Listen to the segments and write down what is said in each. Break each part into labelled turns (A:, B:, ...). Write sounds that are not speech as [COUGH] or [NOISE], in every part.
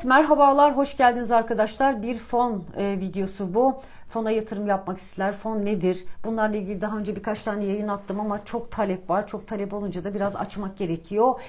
A: Evet merhabalar, hoş geldiniz arkadaşlar. Bir fon e, videosu bu. Fona yatırım yapmak ister. Fon nedir? Bunlarla ilgili daha önce birkaç tane yayın attım ama çok talep var. Çok talep olunca da biraz açmak gerekiyor.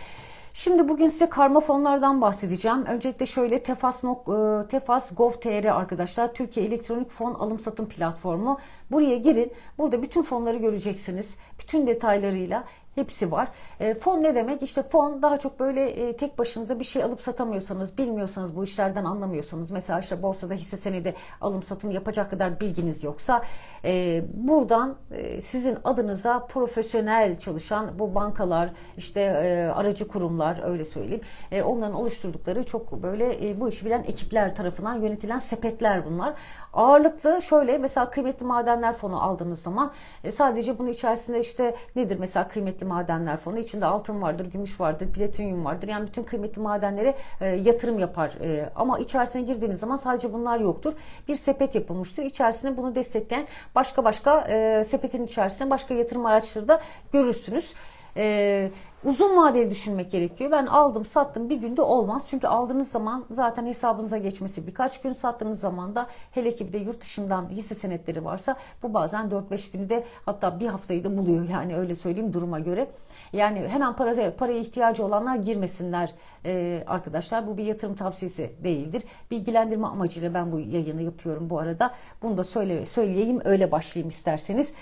A: Şimdi bugün size karma fonlardan bahsedeceğim. Öncelikle şöyle Tefas, e, Tefas Gov.tr arkadaşlar Türkiye Elektronik Fon Alım Satım Platformu. Buraya girin. Burada bütün fonları göreceksiniz. Bütün detaylarıyla Hepsi var. E, fon ne demek? İşte fon daha çok böyle e, tek başınıza bir şey alıp satamıyorsanız, bilmiyorsanız, bu işlerden anlamıyorsanız, mesela işte borsada hisse senedi alım satım yapacak kadar bilginiz yoksa e, buradan e, sizin adınıza profesyonel çalışan bu bankalar, işte e, aracı kurumlar öyle söyleyeyim. E, onların oluşturdukları çok böyle e, bu işi bilen ekipler tarafından yönetilen sepetler bunlar. Ağırlıklı şöyle mesela kıymetli madenler fonu aldığınız zaman e, sadece bunun içerisinde işte nedir mesela kıymetli kıymetli madenler fonu. içinde altın vardır, gümüş vardır, platinyum vardır. Yani bütün kıymetli madenlere e, yatırım yapar. E, ama içerisine girdiğiniz zaman sadece bunlar yoktur. Bir sepet yapılmıştır. İçerisinde bunu destekleyen başka başka e, sepetin içerisinde başka yatırım araçları da görürsünüz. Ee, uzun vadeli düşünmek gerekiyor. Ben aldım sattım bir günde olmaz. Çünkü aldığınız zaman zaten hesabınıza geçmesi birkaç gün sattığınız zaman da hele ki bir de yurt dışından hisse senetleri varsa bu bazen 4-5 günde hatta bir haftayı da buluyor. Yani öyle söyleyeyim duruma göre. Yani hemen para, paraya ihtiyacı olanlar girmesinler ee, arkadaşlar. Bu bir yatırım tavsiyesi değildir. Bilgilendirme amacıyla ben bu yayını yapıyorum bu arada. Bunu da söyle, söyleyeyim öyle başlayayım isterseniz.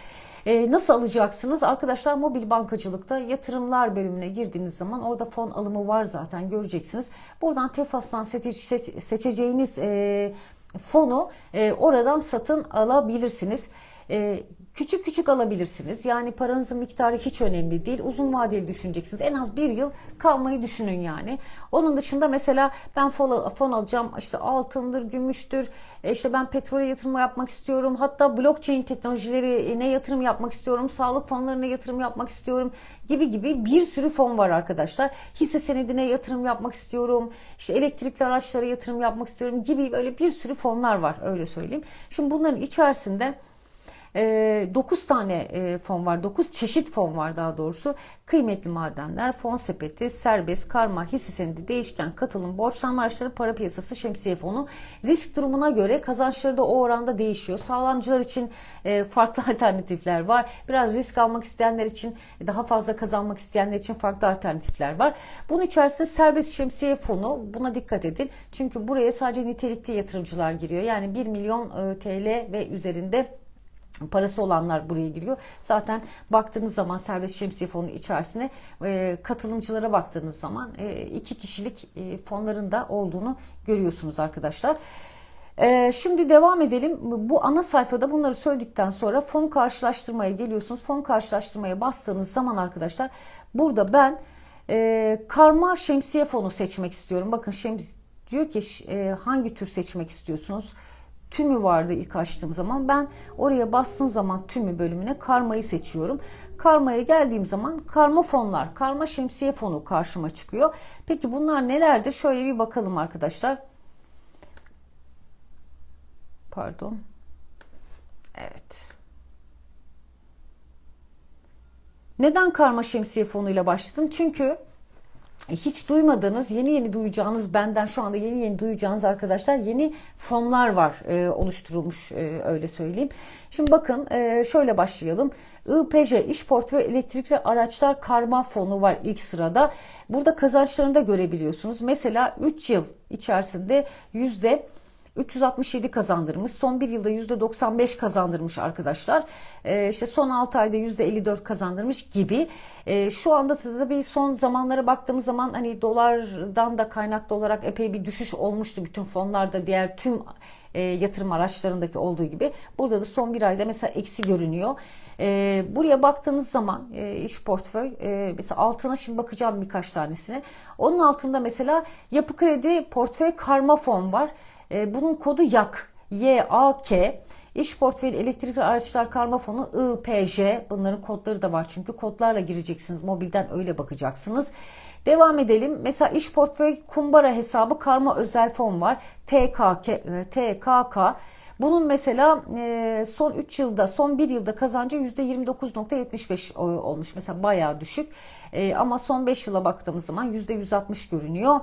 A: E, nasıl alacaksınız? Arkadaşlar mobil bankacılıkta yatırımlar bölümüne girdiğiniz zaman orada fon alımı var zaten göreceksiniz. Buradan Tefas'tan seçe, seçeceğiniz e, fonu e, oradan satın alabilirsiniz. E, Küçük küçük alabilirsiniz. Yani paranızın miktarı hiç önemli değil. Uzun vadeli düşüneceksiniz. En az bir yıl kalmayı düşünün yani. Onun dışında mesela ben fon, alacağım. işte altındır, gümüştür. E, işte ben petrole yatırım yapmak istiyorum. Hatta blockchain teknolojileri ne yatırım yapmak istiyorum. Sağlık fonlarına yatırım yapmak istiyorum. Gibi gibi bir sürü fon var arkadaşlar. Hisse senedine yatırım yapmak istiyorum. İşte elektrikli araçlara yatırım yapmak istiyorum gibi böyle bir sürü fonlar var öyle söyleyeyim. Şimdi bunların içerisinde e, ee, 9 tane e, fon var. 9 çeşit fon var daha doğrusu. Kıymetli madenler, fon sepeti, serbest, karma, hisse senedi, değişken, katılım, borçlanma araçları, para piyasası, şemsiye fonu. Risk durumuna göre kazançları da o oranda değişiyor. Sağlamcılar için e, farklı [LAUGHS] alternatifler var. Biraz risk almak isteyenler için, daha fazla kazanmak isteyenler için farklı alternatifler var. Bunun içerisinde serbest şemsiye fonu buna dikkat edin. Çünkü buraya sadece nitelikli yatırımcılar giriyor. Yani 1 milyon e, TL ve üzerinde parası olanlar buraya giriyor. Zaten baktığınız zaman serbest şemsiye fonu içerisine e, katılımcılara baktığınız zaman e, iki kişilik e, fonların da olduğunu görüyorsunuz arkadaşlar. E, şimdi devam edelim. Bu ana sayfada bunları söyledikten sonra fon karşılaştırmaya geliyorsunuz. Fon karşılaştırmaya bastığınız zaman arkadaşlar burada ben e, karma şemsiye fonu seçmek istiyorum. Bakın şems diyor ki e, hangi tür seçmek istiyorsunuz? Tümü vardı ilk açtığım zaman. Ben oraya bastığım zaman tümü bölümüne karmayı seçiyorum. Karmaya geldiğim zaman karma fonlar, karma şemsiye fonu karşıma çıkıyor. Peki bunlar nelerdir? Şöyle bir bakalım arkadaşlar. Pardon. Evet. Neden karma şemsiye fonuyla başladım? Çünkü hiç duymadığınız, yeni yeni duyacağınız, benden şu anda yeni yeni duyacağınız arkadaşlar yeni fonlar var e, oluşturulmuş e, öyle söyleyeyim. Şimdi bakın e, şöyle başlayalım. IPJ İş Portföy Elektrikli Araçlar Karma Fonu var ilk sırada. Burada kazançlarını da görebiliyorsunuz. Mesela 3 yıl içerisinde yüzde 367 kazandırmış. Son bir yılda %95 kazandırmış arkadaşlar. Ee, işte son 6 ayda %54 kazandırmış gibi. Ee, şu anda tabii son zamanlara baktığımız zaman hani dolardan da kaynaklı olarak epey bir düşüş olmuştu bütün fonlarda diğer tüm e, yatırım araçlarındaki olduğu gibi. Burada da son bir ayda mesela eksi görünüyor. E, buraya baktığınız zaman e, iş portföy e, mesela altına şimdi bakacağım birkaç tanesine. Onun altında mesela yapı kredi portföy karma fon var. E, bunun kodu YAK. Y-A-K. İş portföyü elektrikli araçlar karma fonu IPJ. Bunların kodları da var çünkü kodlarla gireceksiniz. Mobilden öyle bakacaksınız. Devam edelim. Mesela iş portföy kumbara hesabı karma özel fon var. TKK. E, TKK. Bunun mesela e, son 3 yılda, son 1 yılda kazancı %29.75 olmuş. Mesela bayağı düşük. Ama son 5 yıla baktığımız zaman %160 görünüyor.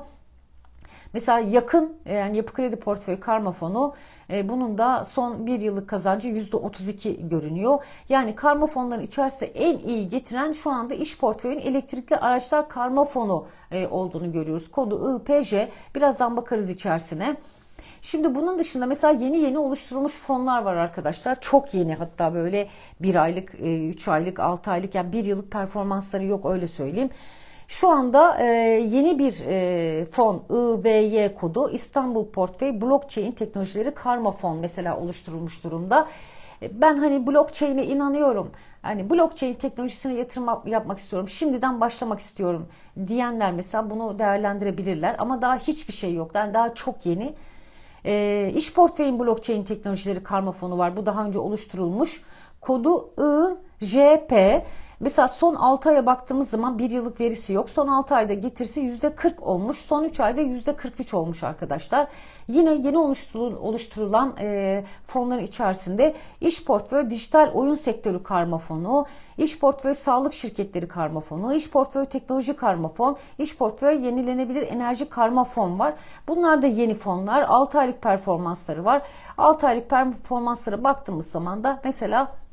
A: Mesela yakın e, yani yapı kredi portföy karma fonu e, bunun da son bir yıllık kazancı %32 görünüyor. Yani karma fonların içerisinde en iyi getiren şu anda iş portföyün elektrikli araçlar karma fonu e, olduğunu görüyoruz. Kodu IPJ. Birazdan bakarız içerisine. Şimdi bunun dışında mesela yeni yeni oluşturulmuş fonlar var arkadaşlar. Çok yeni hatta böyle bir aylık, e, üç aylık, altı aylık yani bir yıllık performansları yok öyle söyleyeyim. Şu anda e, yeni bir e, fon IBY kodu İstanbul Portföy Blockchain Teknolojileri Karma Fon mesela oluşturulmuş durumda. E, Ben hani blockchain'e inanıyorum. Hani blockchain teknolojisine yatırım yap- yapmak istiyorum. Şimdiden başlamak istiyorum diyenler mesela bunu değerlendirebilirler. Ama daha hiçbir şey yok. Yani daha çok yeni. E, iş portföyün blockchain teknolojileri karma fonu var. Bu daha önce oluşturulmuş. Kodu IJP. Mesela son 6 aya baktığımız zaman bir yıllık verisi yok. Son 6 ayda getirisi %40 olmuş. Son 3 ayda %43 olmuş arkadaşlar. Yine yeni oluşturulan e, fonların içerisinde iş portföy dijital oyun sektörü karma fonu, iş portföy sağlık şirketleri karma fonu, iş portföy teknoloji karma fon, iş portföy yenilenebilir enerji karma fon var. Bunlar da yeni fonlar. 6 aylık performansları var. 6 aylık performanslara baktığımız zaman da mesela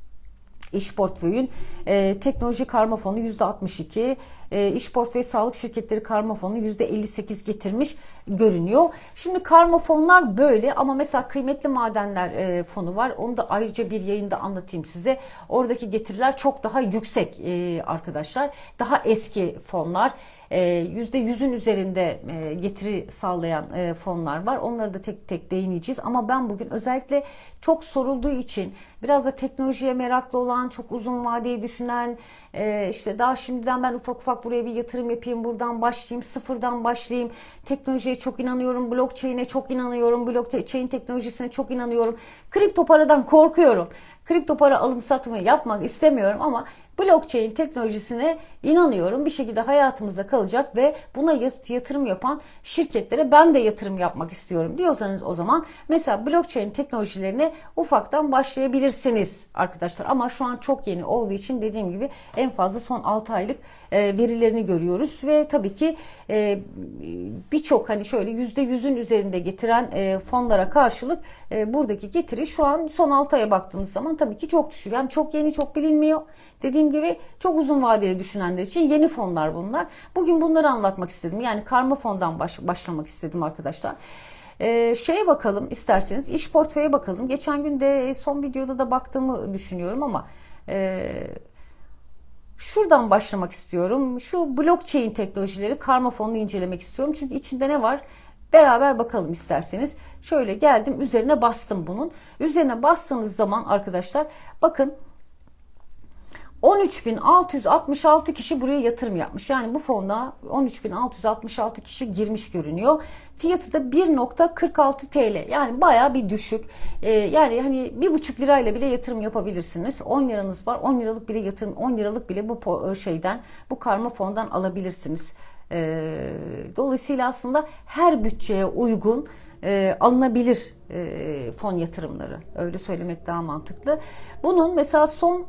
A: İş portföyün e, teknoloji karma fonu %62, e, iş portföyü sağlık şirketleri karma fonu %58 getirmiş görünüyor. Şimdi karma fonlar böyle ama mesela kıymetli madenler e, fonu var. Onu da ayrıca bir yayında anlatayım size. Oradaki getiriler çok daha yüksek e, arkadaşlar. Daha eski fonlar. %100'ün üzerinde e, getiri sağlayan fonlar var. Onları da tek tek değineceğiz. Ama ben bugün özellikle çok sorulduğu için biraz da teknolojiye meraklı olan, çok uzun vadeyi düşünen, işte daha şimdiden ben ufak ufak buraya bir yatırım yapayım, buradan başlayayım, sıfırdan başlayayım. Teknolojiye çok inanıyorum, blockchain'e çok inanıyorum, blockchain teknolojisine çok inanıyorum. Kripto paradan korkuyorum. Kripto para alım satımı yapmak istemiyorum ama blockchain teknolojisine inanıyorum. Bir şekilde hayatımızda kalacak ve buna yatırım yapan şirketlere ben de yatırım yapmak istiyorum diyorsanız o zaman mesela blockchain teknolojilerine ufaktan başlayabilirsiniz arkadaşlar. Ama şu an çok yeni olduğu için dediğim gibi en fazla son 6 aylık e, verilerini görüyoruz ve tabii ki e, birçok hani şöyle %100'ün üzerinde getiren e, fonlara karşılık buradaki getiri şu an son 6 aya baktığımız zaman tabii ki çok düşük. Yani çok yeni çok bilinmiyor. Dediğim gibi çok uzun vadeli düşünenler için yeni fonlar bunlar. Bugün bunları anlatmak istedim. Yani karma fondan baş, başlamak istedim arkadaşlar. Ee, şeye bakalım isterseniz iş portföye bakalım. Geçen gün de son videoda da baktığımı düşünüyorum ama e, şuradan başlamak istiyorum. Şu blockchain teknolojileri karma fonunu incelemek istiyorum. Çünkü içinde ne var? Beraber bakalım isterseniz. Şöyle geldim üzerine bastım bunun. Üzerine bastığınız zaman arkadaşlar bakın 13.666 kişi buraya yatırım yapmış. Yani bu fonda 13.666 kişi girmiş görünüyor. Fiyatı da 1.46 TL. Yani baya bir düşük. Ee, yani hani bir buçuk lirayla bile yatırım yapabilirsiniz. 10 liranız var. 10 liralık bile yatırım 10 liralık bile bu şeyden bu karma fondan alabilirsiniz. Ee, dolayısıyla aslında her bütçeye uygun e, alınabilir e, fon yatırımları. Öyle söylemek daha mantıklı. Bunun mesela son e,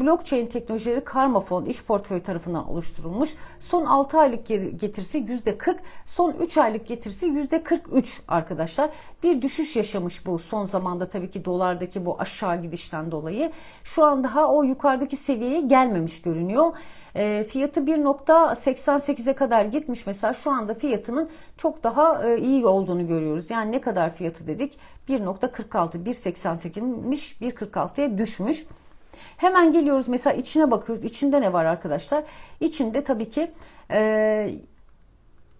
A: blockchain teknolojileri Karma Fon iş portföyü tarafından oluşturulmuş. Son 6 aylık getirisi %40, son 3 aylık getirisi %43 arkadaşlar. Bir düşüş yaşamış bu son zamanda tabii ki dolardaki bu aşağı gidişten dolayı. Şu an daha o yukarıdaki seviyeye gelmemiş görünüyor. E, fiyatı 1.88'e kadar gitmiş mesela şu anda fiyatının çok daha e, iyi olduğunu görüyoruz. Yani ne kadar fiyatı dedik? 1.46, 1.88'miş 1.46'ya düşmüş. Hemen geliyoruz mesela içine bakıyoruz. İçinde ne var arkadaşlar? İçinde tabii ki e,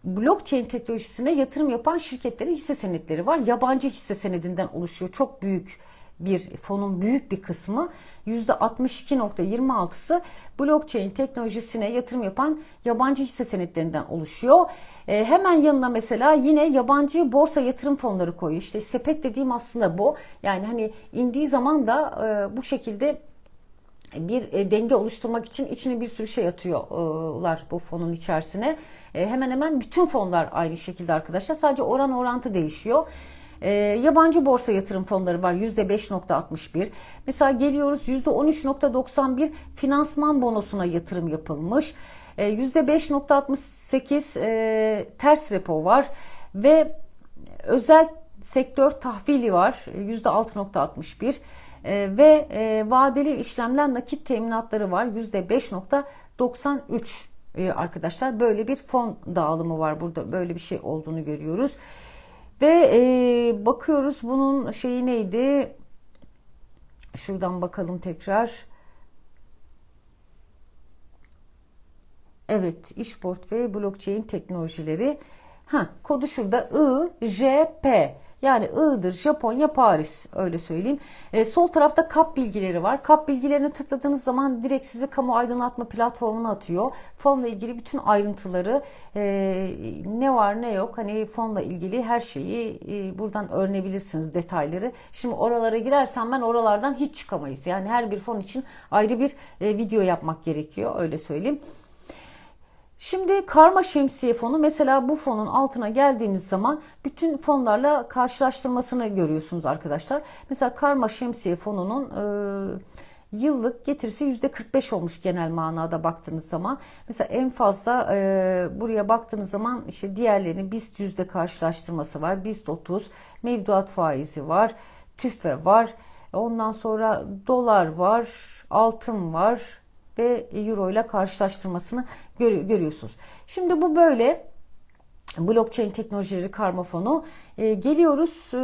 A: blockchain teknolojisine yatırım yapan şirketlerin hisse senetleri var. Yabancı hisse senedinden oluşuyor. Çok büyük bir fonun büyük bir kısmı %62.26'sı blockchain teknolojisine yatırım yapan yabancı hisse senetlerinden oluşuyor. E, hemen yanına mesela yine yabancı borsa yatırım fonları koyuyor. İşte sepet dediğim aslında bu. Yani hani indiği zaman da e, bu şekilde bir e, denge oluşturmak için içine bir sürü şey atıyorlar bu fonun içerisine. E, hemen hemen bütün fonlar aynı şekilde arkadaşlar. Sadece oran orantı değişiyor. E, yabancı borsa yatırım fonları var %5.61. Mesela geliyoruz %13.91 finansman bonosuna yatırım yapılmış. E, %5.68 e, ters repo var ve özel sektör tahvili var %6.61 e, ve e, vadeli işlemler nakit teminatları var. %5.93 e, arkadaşlar. Böyle bir fon dağılımı var burada. Böyle bir şey olduğunu görüyoruz. Ve e, bakıyoruz bunun şeyi neydi? Şuradan bakalım tekrar. Evet, iş portföyü blockchain teknolojileri. Ha, kodu şurada. I, J, P. Yani I'dır, Japonya, Paris öyle söyleyeyim. E, sol tarafta kap bilgileri var. Kap bilgilerini tıkladığınız zaman direkt sizi kamu aydınlatma platformuna atıyor. Fonla ilgili bütün ayrıntıları e, ne var ne yok hani fonla ilgili her şeyi e, buradan öğrenebilirsiniz detayları. Şimdi oralara girersem ben oralardan hiç çıkamayız. Yani her bir fon için ayrı bir e, video yapmak gerekiyor öyle söyleyeyim. Şimdi karma şemsiye fonu mesela bu fonun altına geldiğiniz zaman bütün fonlarla karşılaştırmasını görüyorsunuz arkadaşlar. Mesela karma şemsiye fonunun e, yıllık getirisi %45 olmuş genel manada baktığınız zaman. Mesela en fazla e, buraya baktığınız zaman işte diğerlerini BIST yüzde karşılaştırması var. BIST 30, mevduat faizi var, tüfe var. Ondan sonra dolar var, altın var, ve euro ile karşılaştırmasını gör, görüyorsunuz. Şimdi bu böyle blockchain teknolojileri karma fonu. E, geliyoruz e,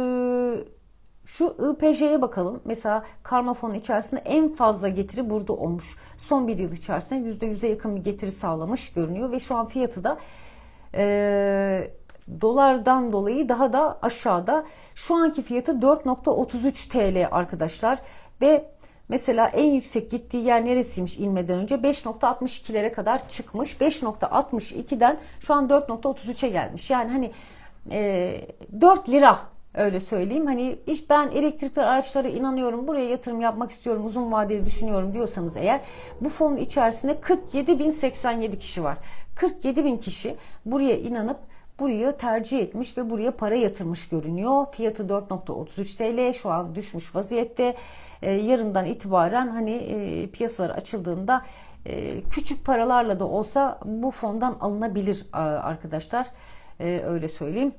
A: şu IPJ'ye bakalım. Mesela karma fonu içerisinde en fazla getiri burada olmuş. Son bir yıl içerisinde %100'e yakın bir getiri sağlamış görünüyor ve şu an fiyatı da e, dolardan dolayı daha da aşağıda. Şu anki fiyatı 4.33 TL arkadaşlar ve Mesela en yüksek gittiği yer neresiymiş inmeden önce? 5.62'lere kadar çıkmış. 5.62'den şu an 4.33'e gelmiş. Yani hani e, 4 lira öyle söyleyeyim. Hani iş ben elektrikli araçlara inanıyorum. Buraya yatırım yapmak istiyorum. Uzun vadeli düşünüyorum diyorsanız eğer bu fonun içerisinde 47.087 kişi var. 47.000 kişi buraya inanıp burayı tercih etmiş ve buraya para yatırmış görünüyor. Fiyatı 4.33 TL şu an düşmüş vaziyette. Ee, yarından itibaren hani e, piyasalar açıldığında e, küçük paralarla da olsa bu fondan alınabilir arkadaşlar. E, öyle söyleyeyim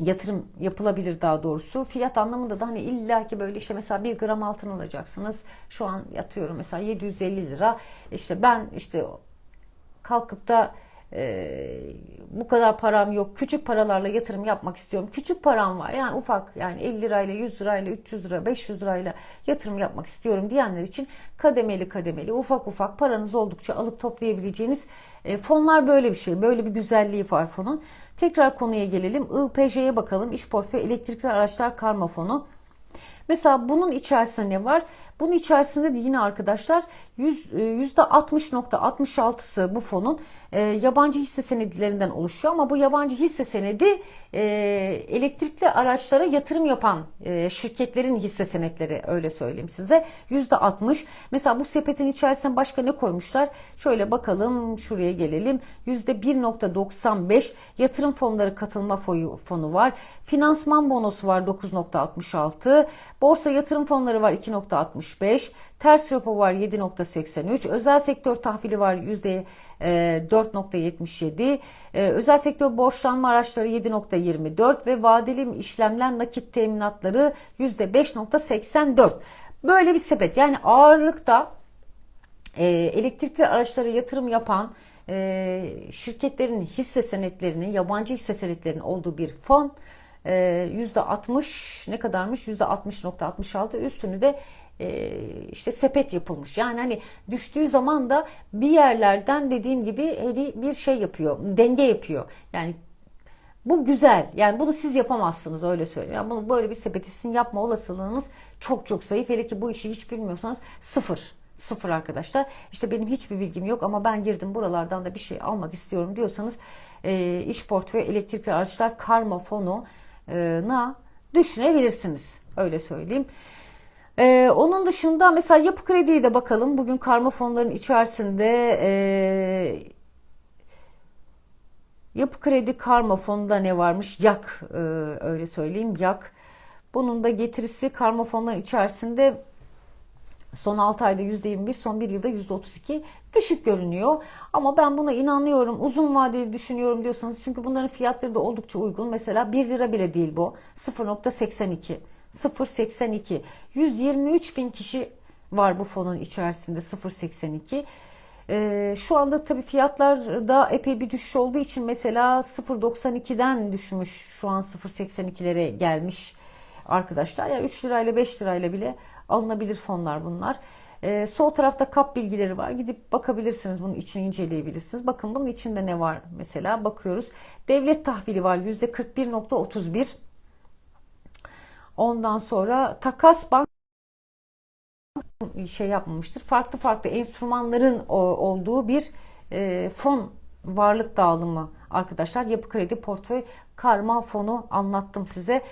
A: yatırım yapılabilir daha doğrusu. Fiyat anlamında da hani illaki böyle işte mesela bir gram altın alacaksınız. Şu an yatıyorum mesela 750 lira. İşte ben işte kalkıp da e, bu kadar param yok. Küçük paralarla yatırım yapmak istiyorum. Küçük param var. Yani ufak yani 50 lirayla 100 lirayla 300 lira 500 lirayla yatırım yapmak istiyorum diyenler için kademeli kademeli ufak ufak paranız oldukça alıp toplayabileceğiniz e, fonlar böyle bir şey. Böyle bir güzelliği var fonun. Tekrar konuya gelelim. IPJ'ye bakalım. İş portföy elektrikli araçlar karma fonu. Mesela bunun içerisinde ne var? Bunun içerisinde de yine arkadaşlar %60.66'sı e, bu fonun e, yabancı hisse senedilerinden oluşuyor ama bu yabancı hisse senedi e, elektrikli araçlara yatırım yapan şirketlerin hisse senetleri öyle söyleyeyim size. %60. Mesela bu sepetin içerisine başka ne koymuşlar? Şöyle bakalım şuraya gelelim. %1.95 yatırım fonları katılma fonu var. Finansman bonosu var 9.66. Borsa yatırım fonları var 2.65. Ters repo var 7.83. Özel sektör tahvili var %4.77. E, e, özel sektör borçlanma araçları 7.24 ve vadeli işlemler nakit teminatları %5.84. Böyle bir sepet. Yani ağırlıkta e, elektrikli araçlara yatırım yapan şirketlerin hisse senetlerinin, yabancı hisse senetlerinin olduğu bir fon. %60 ne kadarmış? %60.66 üstünü de e, işte sepet yapılmış. Yani hani düştüğü zaman da bir yerlerden dediğim gibi hani bir şey yapıyor, denge yapıyor. Yani bu güzel. Yani bunu siz yapamazsınız öyle söyleyeyim. Yani bunu böyle bir sepeti sizin yapma olasılığınız çok çok zayıf. Hele ki bu işi hiç bilmiyorsanız sıfır. Sıfır arkadaşlar. İşte benim hiçbir bilgim yok ama ben girdim buralardan da bir şey almak istiyorum diyorsanız e, iş portföy elektrikli araçlar karma fonu düşünebilirsiniz. Öyle söyleyeyim. Ee, onun dışında mesela yapı krediye de bakalım. Bugün karma fonların içerisinde e, yapı kredi karma fonunda ne varmış? Yak e, öyle söyleyeyim yak. Bunun da getirisi karma fonların içerisinde Son 6 ayda %21, son 1 yılda %32 düşük görünüyor. Ama ben buna inanıyorum. Uzun vadeli düşünüyorum diyorsanız çünkü bunların fiyatları da oldukça uygun. Mesela 1 lira bile değil bu. 0.82. 0.82. 123 bin kişi var bu fonun içerisinde 0.82. Ee, şu anda tabii fiyatlar da epey bir düşüş olduğu için mesela 0.92'den düşmüş şu an 0.82'lere gelmiş arkadaşlar. Yani 3 lirayla 5 lirayla bile alınabilir fonlar bunlar. Ee, sol tarafta kap bilgileri var. Gidip bakabilirsiniz. Bunun içini inceleyebilirsiniz. Bakın bunun içinde ne var mesela bakıyoruz. Devlet tahvili var %41.31. Ondan sonra takas bank şey yapmamıştır. Farklı farklı enstrümanların olduğu bir e, fon varlık dağılımı arkadaşlar. Yapı Kredi Portföy Karma Fonu anlattım size.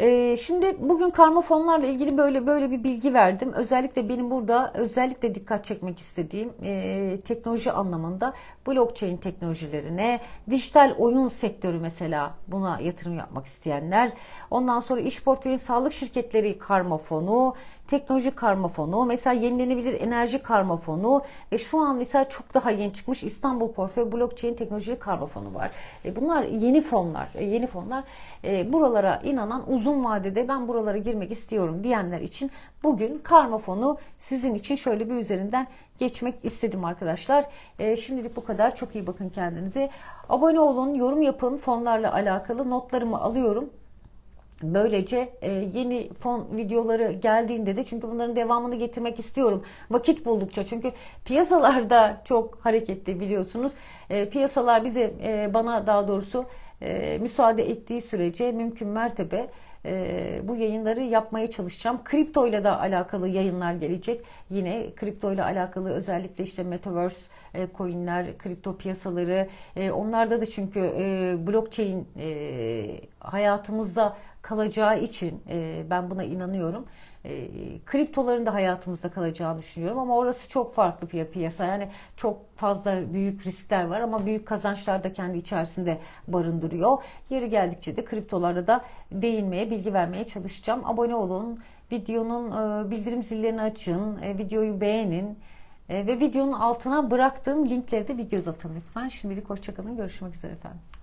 A: E, şimdi bugün karma fonlarla ilgili böyle böyle bir bilgi verdim. Özellikle benim burada özellikle dikkat çekmek istediğim e, teknoloji anlamında blockchain teknolojilerine, dijital oyun sektörü mesela buna yatırım yapmak isteyenler. Ondan sonra iş portföyün sağlık şirketleri karma fonu, teknoloji karma fonu, mesela yenilenebilir enerji karma fonu ve şu an mesela çok daha yeni çıkmış İstanbul Portföy Blockchain Teknoloji Karma Fonu var. E, Bunlar yeni fonlar. E, Yeni fonlar e, buralara inanan uzun vadede ben buralara girmek istiyorum diyenler için bugün karma fonu sizin için şöyle bir üzerinden geçmek istedim arkadaşlar. E, Şimdilik bu kadar. Çok iyi bakın kendinize. Abone olun, yorum yapın. Fonlarla alakalı notlarımı alıyorum. Böylece e, yeni fon videoları geldiğinde de çünkü bunların devamını getirmek istiyorum. Vakit buldukça çünkü piyasalarda çok hareketli biliyorsunuz. E, piyasalar bize e, bana daha doğrusu müsaade ettiği sürece mümkün mertebe e, bu yayınları yapmaya çalışacağım. Kripto ile de alakalı yayınlar gelecek. Yine kripto ile alakalı özellikle işte metaverse e, coinler, kripto piyasaları e, onlarda da çünkü e, blockchain e, hayatımızda kalacağı için e, ben buna inanıyorum. E, kriptoların da hayatımızda kalacağını düşünüyorum ama orası çok farklı bir piyasa. Yani çok fazla büyük riskler var ama büyük kazançlar da kendi içerisinde barındırıyor. Yeri geldikçe de kriptolarda da değinmeye, bilgi vermeye çalışacağım. Abone olun, videonun e, bildirim zillerini açın, e, videoyu beğenin. E, ve videonun altına bıraktığım linkleri de bir göz atın lütfen. Şimdilik hoşçakalın. Görüşmek üzere efendim.